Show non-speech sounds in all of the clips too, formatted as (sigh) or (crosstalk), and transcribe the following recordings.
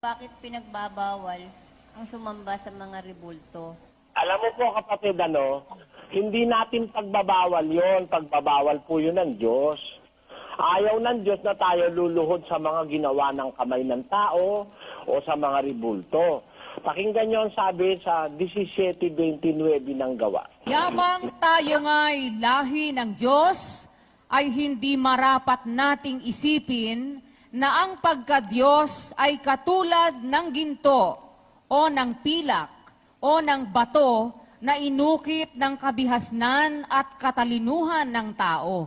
Bakit pinagbabawal ang sumamba sa mga rebulto? Alam mo po kapatid, ano, hindi natin pagbabawal yon pagbabawal po yun ng Diyos. Ayaw ng Diyos na tayo luluhod sa mga ginawa ng kamay ng tao o sa mga ribulto. Pakinggan niyo ang sabi sa 17.29 ng gawa. Yamang tayo nga'y lahi ng Diyos, ay hindi marapat nating isipin na ang pagka-Diyos ay katulad ng ginto o ng pilak o ng bato na inukit ng kabihasnan at katalinuhan ng tao.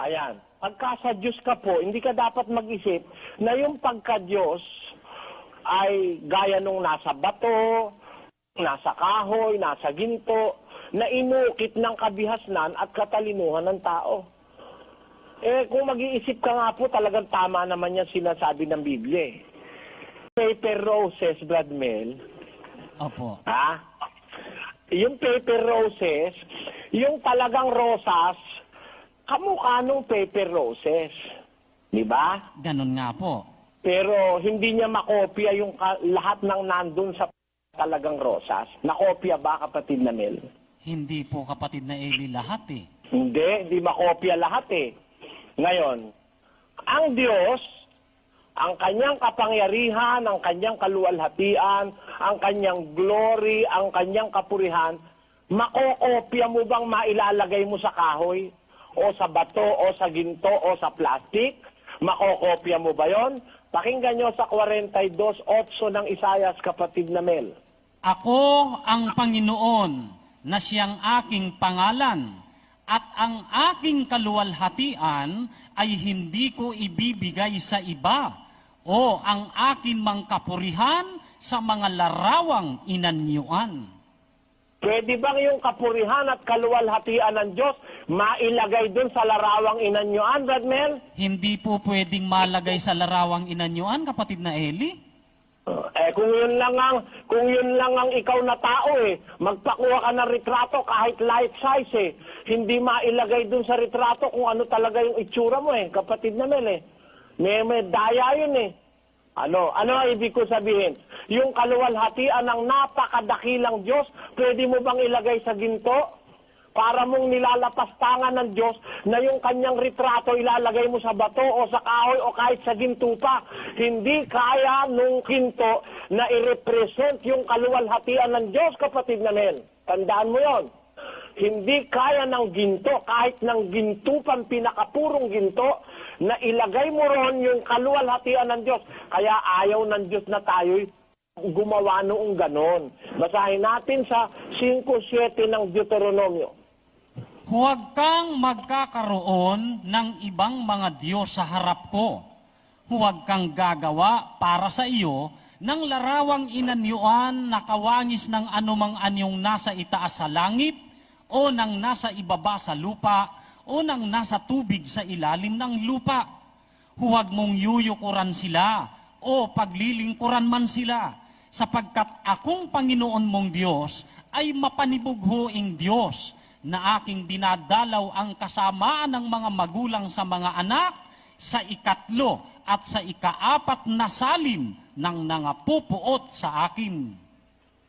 Ayan. Pagka sa Diyos ka po, hindi ka dapat mag-isip na yung pagka-Diyos ay gaya nung nasa bato, nasa kahoy, nasa ginto, na inukit ng kabihasnan at katalinuhan ng tao. Eh, kung mag-iisip ka nga po, talagang tama naman yan sinasabi ng Biblia. eh. Paper roses, Brad Mel, Opo. ha? Yung paper roses, yung talagang rosas, kamukha nung paper roses. Di ba? Ganun nga po. Pero hindi niya makopya yung lahat ng nandun sa talagang rosas. Nakopya ba, kapatid na Mel? Hindi po kapatid na Eli lahat eh. Hindi, hindi makopya lahat eh. Ngayon, ang Diyos, ang kanyang kapangyarihan, ang kanyang kaluwalhatian, ang kanyang glory, ang kanyang kapurihan, makokopya mo bang mailalagay mo sa kahoy? O sa bato, o sa ginto, o sa plastic? Makokopya mo ba yon? Pakinggan nyo sa 42.8 ng Isayas, kapatid na Mel. Ako ang Panginoon na siyang aking pangalan at ang aking kaluwalhatian ay hindi ko ibibigay sa iba o ang akin mang kapurihan sa mga larawang inanyuan. Pwede bang yung kapurihan at kaluwalhatian ng Diyos mailagay dun sa larawang inanyuan, Brad Mel? Hindi po pwedeng malagay sa larawang inanyuan, kapatid na Eli. Eh kung yun lang ang kung yun lang ang ikaw na tao eh, magpakuha ka ng retrato kahit life size eh. Hindi mailagay dun sa retrato kung ano talaga yung itsura mo eh, kapatid na Mel eh. May, may daya yun eh. Ano? Ano ang ibig ko sabihin? Yung kaluwalhatian ng napakadakilang Diyos, pwede mo bang ilagay sa ginto? Para mong nilalapastangan ng Diyos na yung kanyang retrato ilalagay mo sa bato o sa kahoy o kahit sa ginto pa. Hindi kaya nung ginto na i-represent yung kaluwalhatian ng Diyos, kapatid na men. Tandaan mo yon. Hindi kaya ng ginto, kahit ng ginto pinakapurong ginto, na ilagay mo ron yung kaluwalhatian ng Diyos. Kaya ayaw ng Diyos na tayo'y gumawa noong ganon. Basahin natin sa 5.7 ng Deuteronomio. Huwag kang magkakaroon ng ibang mga Diyos sa harap ko. Huwag kang gagawa para sa iyo ng larawang inanyuan na kawangis ng anumang anyong nasa itaas sa langit o ng nasa ibaba sa lupa o ng nasa tubig sa ilalim ng lupa. Huwag mong yuyukuran sila o paglilingkuran man sila sapagkat akong Panginoon mong Diyos ay mapanibughoing Diyos na aking dinadalaw ang kasamaan ng mga magulang sa mga anak sa ikatlo at sa ikaapat na salim ng nangapupuot sa akin.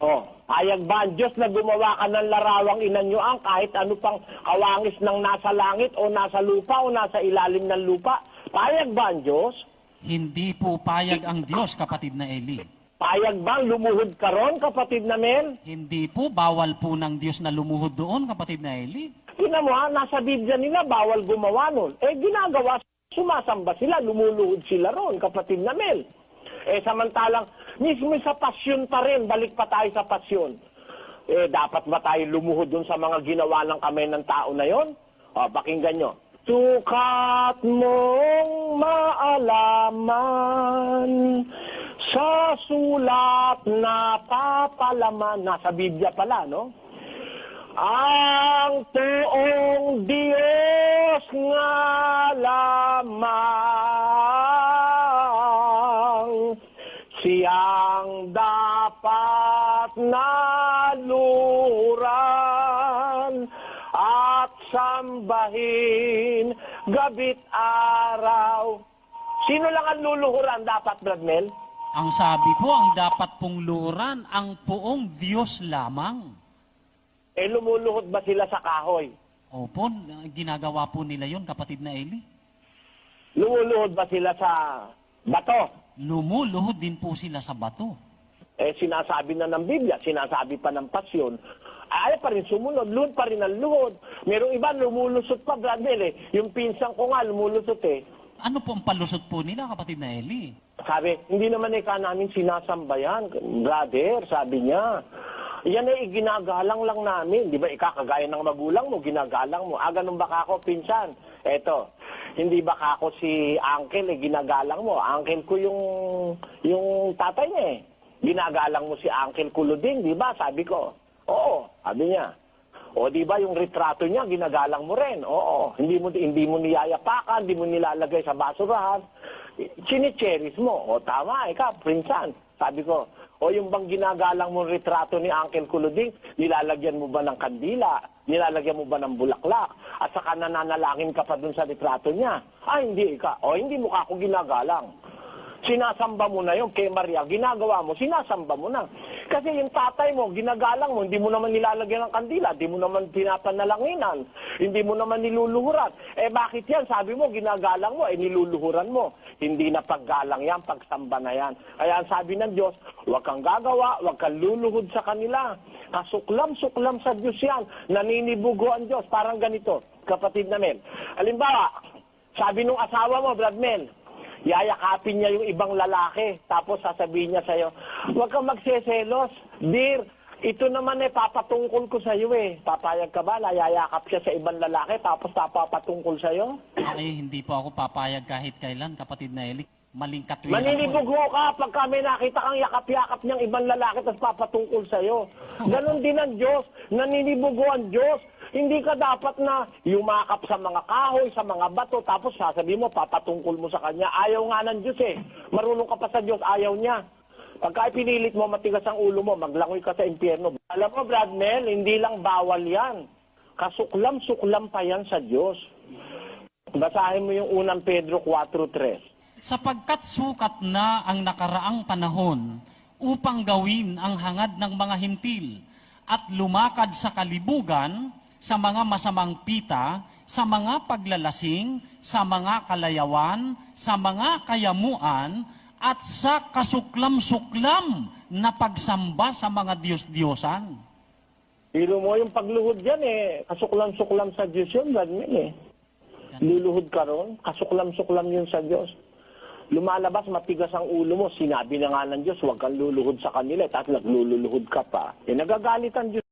Oh, payag ba ang Diyos na gumawa ka ng larawang inanyuan kahit ano pang kawangis ng nasa langit o nasa lupa o nasa ilalim ng lupa? Payag ba ang Diyos? Hindi po payag ang Diyos, kapatid na Eli. Payag bang lumuhod ka ron, kapatid na Mel? Hindi po bawal po ng Diyos na lumuhod doon, kapatid na Eli. Tingnan mo ha, nasa Biblia nila, bawal gumawa nun. Eh, ginagawa, sumasamba sila, lumuluhod sila ron, kapatid na Mel. Eh, samantalang, mismo sa pasyon pa rin, balik pa tayo sa pasyon. Eh, dapat ba tayo lumuhod dun sa mga ginawa ng kamay ng tao na yon? O, pakinggan nyo. Sukat mong maalaman sa sulat na papalaman. Nasa Biblia pala, no? Ang tuong Diyos nga lamang siyang dapat naluran sambahin gabit araw. Sino lang ang luluhuran dapat, Brad Mel? Ang sabi po, ang dapat pong luhuran, ang poong Diyos lamang. Eh lumuluhod ba sila sa kahoy? Opo, ginagawa po nila yon kapatid na Eli. Lumuluhod ba sila sa bato? Lumuluhod din po sila sa bato. Eh sinasabi na ng Biblia, sinasabi pa ng pasyon, ay pa rin sumunod, luhod pa rin ang luhod. Merong iba lumulusot pa, Bradel eh. Yung pinsan ko nga lumulusot eh. Ano po ang palusot po nila, kapatid na Eli? Sabi, hindi naman ikaw namin sinasamba yan, brother, sabi niya. Yan ay ginagalang lang namin. Di ba, ikakagaya ng magulang mo, ginagalang mo. Ah, ganun ba ka ako, pinsan? Eto, hindi ba ka ako si uncle, eh, ginagalang mo. Uncle ko yung, yung tatay niya eh. Ginagalang mo si uncle Kuluding, di ba? Sabi ko. Oo, sabi niya. O di ba yung retrato niya ginagalang mo rin? Oo, hindi mo hindi mo niyayapakan, hindi mo nilalagay sa basurahan. Chinicheris mo. O tama, ikaw, prinsan. Sabi ko, o yung bang ginagalang mo retrato ni Uncle Kuluding, nilalagyan mo ba ng kandila? Nilalagyan mo ba ng bulaklak? At saka nananalangin ka pa dun sa retrato niya? Ah, hindi ka. O hindi mo ako ginagalang. Sinasamba mo na yun kay Maria, ginagawa mo, sinasamba mo na. Kasi yung tatay mo, ginagalang mo, hindi mo naman nilalagyan ng kandila, hindi mo naman pinapanalanginan, hindi mo naman niluluhuran. Eh bakit yan? Sabi mo, ginagalang mo, eh niluluhuran mo. Hindi na paggalang yan, pagsamba na yan. Kaya ang sabi ng Diyos, huwag kang gagawa, huwag kang luluhod sa kanila. Kasuklam-suklam sa Diyos yan. Naninibugo ang Diyos. Parang ganito, kapatid na Mel. Halimbawa, sabi nung asawa mo, Brad Mel, yayakapin niya yung ibang lalaki. Tapos sasabihin niya sa'yo, huwag kang magseselos. Dear, ito naman eh, papatungkol ko sa'yo eh. Papayag ka ba na yayakap siya sa ibang lalaki tapos papatungkol sa'yo? Ay, hindi po ako papayag kahit kailan, kapatid na Eli. Maling katwiran po. Maninibugho ka pag kami nakita kang yakap-yakap niyang ibang lalaki tapos papatungkol sa'yo. (laughs) Ganon din ang Diyos. Naninibugho ang Diyos. Hindi ka dapat na yumakap sa mga kahoy, sa mga bato, tapos sasabihin mo, papatungkol mo sa Kanya. Ayaw nga ng Diyos eh. Marunong ka pa sa Diyos, ayaw niya. Pagka pinilit mo, matigas ang ulo mo, maglangoy ka sa impyerno. Alam mo, Brad hindi lang bawal yan. Kasuklam-suklam pa yan sa Diyos. Basahin mo yung unang Pedro 4.3. Sapagkat sukat na ang nakaraang panahon upang gawin ang hangad ng mga hintil at lumakad sa kalibugan sa mga masamang pita, sa mga paglalasing, sa mga kalayawan, sa mga kayamuan, at sa kasuklam-suklam na pagsamba sa mga Diyos-Diyosan. Hilo mo yung pagluhod yan eh. Kasuklam-suklam sa Diyos yun, Vladimir eh. Luluhod ka ron, kasuklam-suklam yun sa Diyos. Lumalabas, matigas ang ulo mo. Sinabi na nga ng Diyos, huwag kang luluhod sa kanila. Tapos nagluluhod ka pa. Eh, nagagalit ang Diyos.